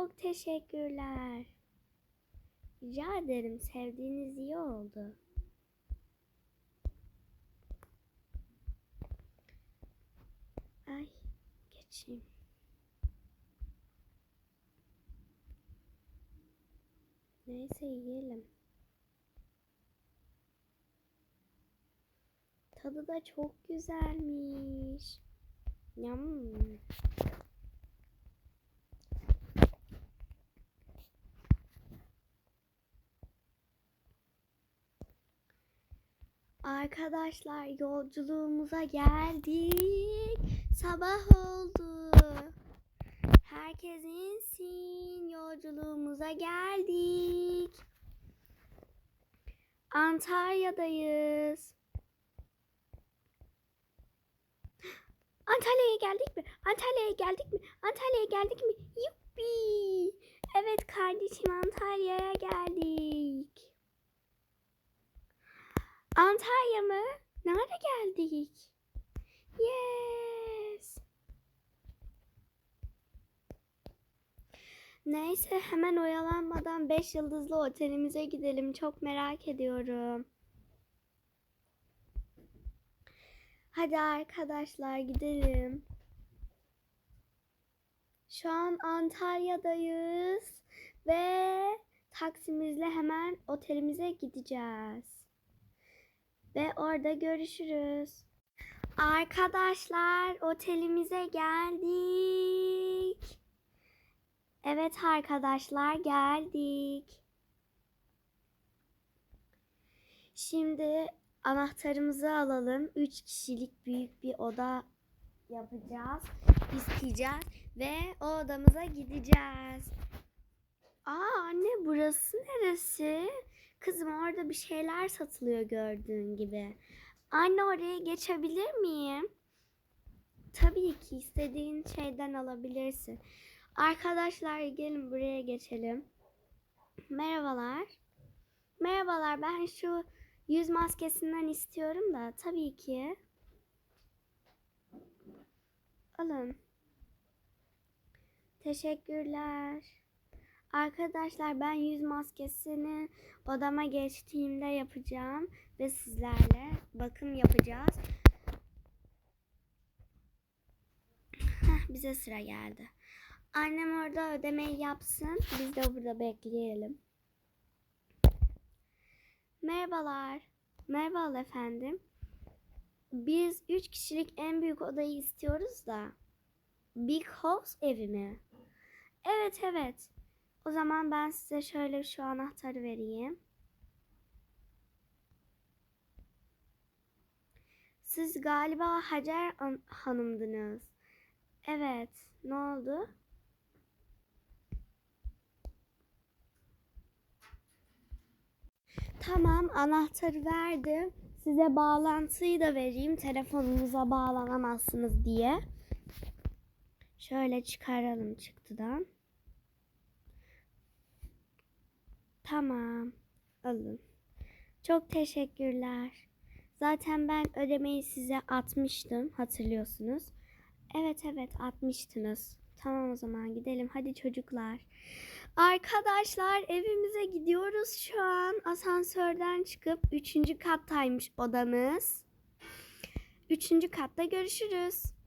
Çok teşekkürler. Rica ederim. Sevdiğiniz iyi oldu. Ay geçeyim. Neyse yiyelim. Tadı da çok güzelmiş. Yum. Arkadaşlar yolculuğumuza geldik. Sabah oldu. Herkes insin. Yolculuğumuza geldik. Antalya'dayız. Antalya'ya geldik mi? Antalya'ya geldik mi? Antalya'ya geldik mi? Yuppi! Evet kardeşim Antalya'ya geldik. Antalya mı? Nerede geldik? Yes. Neyse hemen oyalanmadan 5 yıldızlı otelimize gidelim. Çok merak ediyorum. Hadi arkadaşlar gidelim. Şu an Antalya'dayız ve taksimizle hemen otelimize gideceğiz. Ve orada görüşürüz. Arkadaşlar otelimize geldik. Evet arkadaşlar geldik. Şimdi anahtarımızı alalım. 3 kişilik büyük bir oda yapacağız. isteyeceğiz ve o odamıza gideceğiz. Aa anne burası neresi? Kızım orada bir şeyler satılıyor gördüğün gibi. Anne oraya geçebilir miyim? Tabii ki istediğin şeyden alabilirsin. Arkadaşlar gelin buraya geçelim. Merhabalar. Merhabalar ben şu yüz maskesinden istiyorum da tabii ki. Alın. Teşekkürler. Arkadaşlar ben yüz maskesini odama geçtiğimde yapacağım ve sizlerle bakım yapacağız. Heh, bize sıra geldi. Annem orada ödemeyi yapsın. Biz de burada bekleyelim. Merhabalar. Merhaba efendim. Biz üç kişilik en büyük odayı istiyoruz da. Big House evi mi? Evet evet. O zaman ben size şöyle şu anahtarı vereyim. Siz galiba Hacer An- Hanım'dınız. Evet. Ne oldu? Tamam anahtarı verdim. Size bağlantıyı da vereyim. Telefonunuza bağlanamazsınız diye. Şöyle çıkaralım çıktıdan. Tamam. Alın. Çok teşekkürler. Zaten ben ödemeyi size atmıştım. Hatırlıyorsunuz. Evet evet atmıştınız. Tamam o zaman gidelim. Hadi çocuklar. Arkadaşlar evimize gidiyoruz şu an. Asansörden çıkıp 3. kattaymış odamız. 3. katta görüşürüz.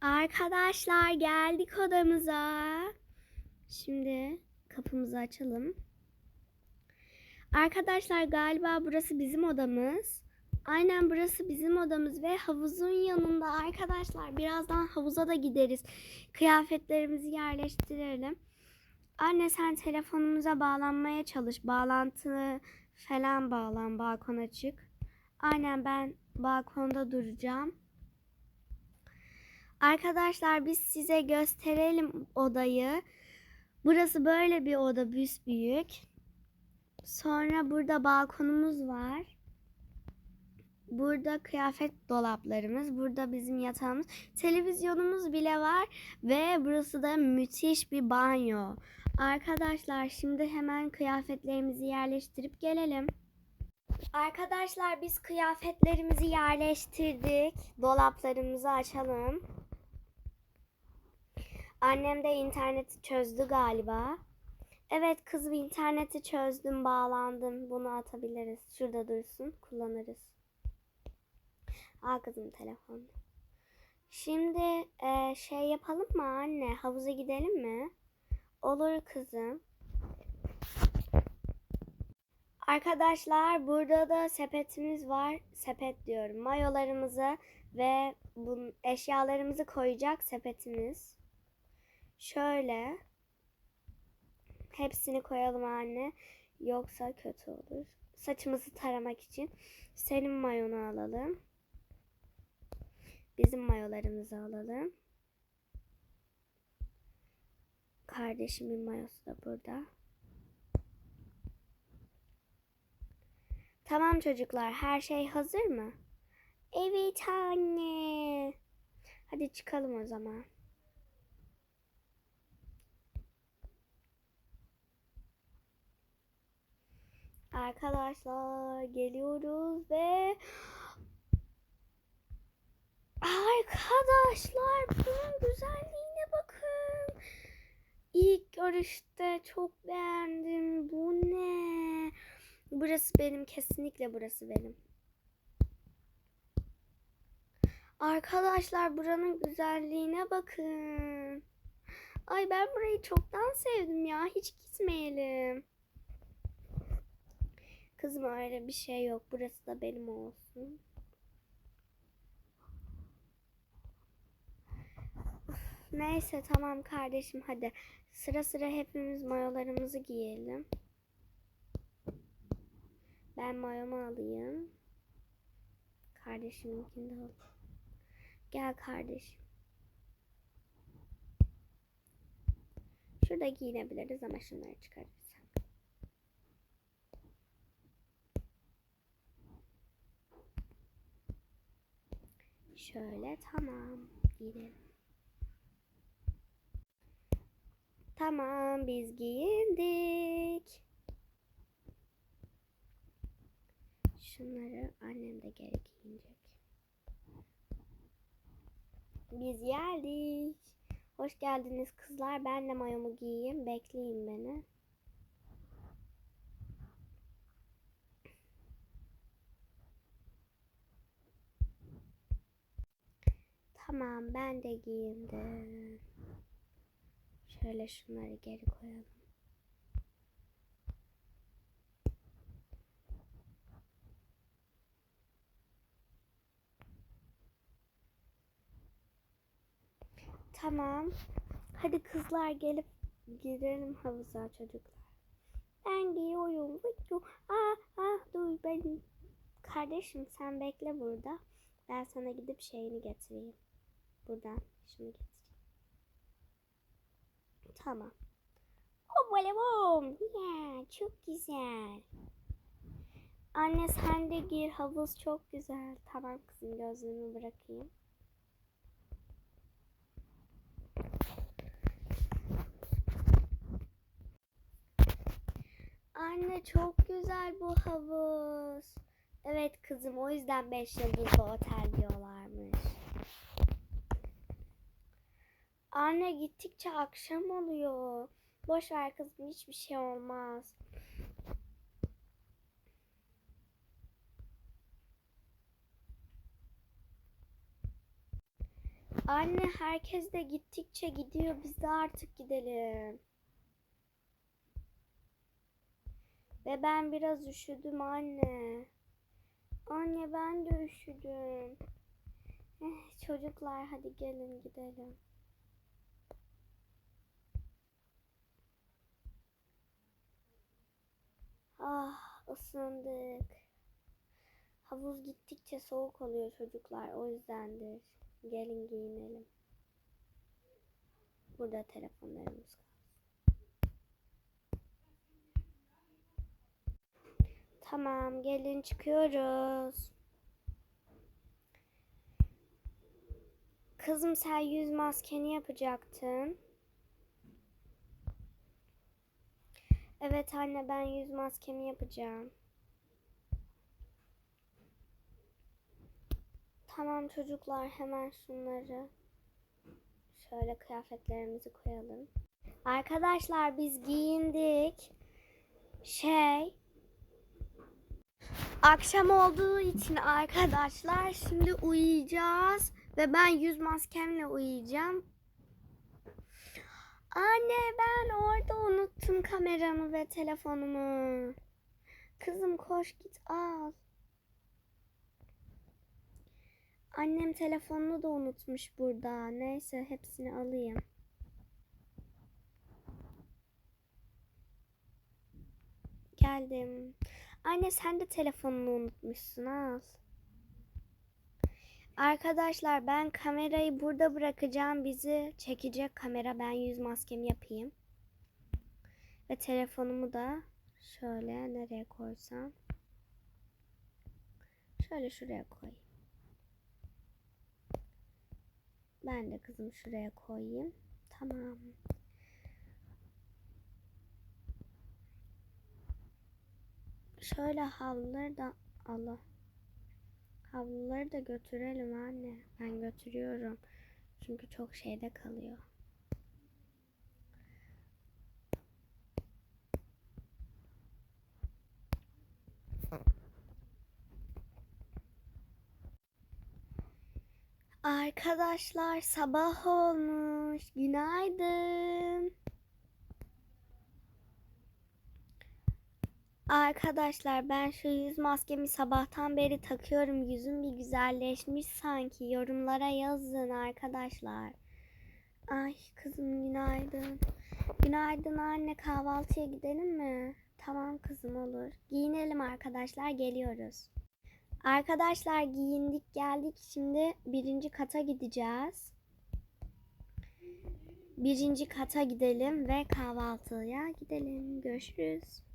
Arkadaşlar geldik odamıza. Şimdi kapımızı açalım. Arkadaşlar galiba burası bizim odamız. Aynen burası bizim odamız ve havuzun yanında arkadaşlar. Birazdan havuza da gideriz. Kıyafetlerimizi yerleştirelim. Anne sen telefonumuza bağlanmaya çalış. Bağlantı falan bağlan balkon açık. Aynen ben balkonda duracağım. Arkadaşlar biz size gösterelim odayı. Burası böyle bir oda büyük. Sonra burada balkonumuz var. Burada kıyafet dolaplarımız, burada bizim yatağımız, televizyonumuz bile var ve burası da müthiş bir banyo. Arkadaşlar şimdi hemen kıyafetlerimizi yerleştirip gelelim. Arkadaşlar biz kıyafetlerimizi yerleştirdik. Dolaplarımızı açalım. Annem de interneti çözdü galiba. Evet kızım interneti çözdüm, bağlandım. Bunu atabiliriz. Şurada dursun, kullanırız. Al kızım telefonu. Şimdi e, şey yapalım mı anne? Havuza gidelim mi? Olur kızım. Arkadaşlar burada da sepetimiz var. Sepet diyorum. Mayolarımızı ve bu eşyalarımızı koyacak sepetimiz. Şöyle. Hepsini koyalım anne. Yoksa kötü olur. Saçımızı taramak için senin mayonu alalım. Bizim mayolarımızı alalım. Kardeşimin mayosu da burada. Tamam çocuklar, her şey hazır mı? Evet anne. Hadi çıkalım o zaman. Arkadaşlar geliyoruz ve Arkadaşlar bunun güzelliğine bakın. İlk görüşte çok beğendim. Bu ne? Burası benim kesinlikle burası benim. Arkadaşlar buranın güzelliğine bakın. Ay ben burayı çoktan sevdim ya. Hiç gitmeyelim. Kızım öyle bir şey yok. Burası da benim olsun. Neyse tamam kardeşim hadi. Sıra sıra hepimiz mayolarımızı giyelim. Ben mayomu alayım. Kardeşiminkini de alayım. Gel kardeşim. Şurada giyinebiliriz ama şunları çıkarırsak. Şöyle tamam. Giyinelim. Tamam biz giyindik. Şunları annem de geri giyinecek. Biz geldik. Hoş geldiniz kızlar. Ben de mayomu giyeyim. Bekleyin beni. Tamam ben de giyindim. Şöyle şunları geri koyalım. Tamam. Hadi kızlar gelip girelim havuza çocuklar. Ben giyiyorum. Aa, aa, dur ben. Kardeşim sen bekle burada. Ben sana gidip şeyini getireyim. Buradan şunu getireyim. Tamam. Oh böyle bom. Ya çok güzel. Anne sen de gir havuz çok güzel. Tamam kızım gözlüğümü bırakayım. Anne çok güzel bu havuz. Evet kızım o yüzden 5 yıldızlı otel diyorlarmış. Anne gittikçe akşam oluyor. Boş ver kızım hiçbir şey olmaz. Anne herkes de gittikçe gidiyor. Biz de artık gidelim. Ve ben biraz üşüdüm anne. Anne ben de üşüdüm. Eh, çocuklar hadi gelin gidelim. Ah ısındık. Havuz gittikçe soğuk oluyor çocuklar o yüzdendir. Gelin giyinelim. Burada telefonlarımız. Tamam gelin çıkıyoruz. Kızım sen yüz maskeni yapacaktın. Evet anne ben yüz maskemi yapacağım. Tamam çocuklar hemen şunları şöyle kıyafetlerimizi koyalım. Arkadaşlar biz giyindik. Şey akşam olduğu için arkadaşlar şimdi uyuyacağız ve ben yüz maskemle uyuyacağım. Anne ben orada unuttum kameramı ve telefonumu. Kızım koş git al. Annem telefonunu da unutmuş burada. Neyse hepsini alayım. Geldim. Anne sen de telefonunu unutmuşsun al. Arkadaşlar ben kamerayı burada bırakacağım. Bizi çekecek kamera. Ben yüz maskemi yapayım. Ve telefonumu da şöyle nereye koysam. Şöyle şuraya koyayım. Ben de kızım şuraya koyayım. Tamam. Şöyle havluları da Allah. Havluları da götürelim anne. Ben götürüyorum. Çünkü çok şeyde kalıyor. Arkadaşlar sabah olmuş. Günaydın. Arkadaşlar ben şu yüz maskemi sabahtan beri takıyorum. Yüzüm bir güzelleşmiş sanki. Yorumlara yazın arkadaşlar. Ay kızım günaydın. Günaydın anne kahvaltıya gidelim mi? Tamam kızım olur. Giyinelim arkadaşlar geliyoruz. Arkadaşlar giyindik geldik. Şimdi birinci kata gideceğiz. Birinci kata gidelim ve kahvaltıya gidelim. Görüşürüz.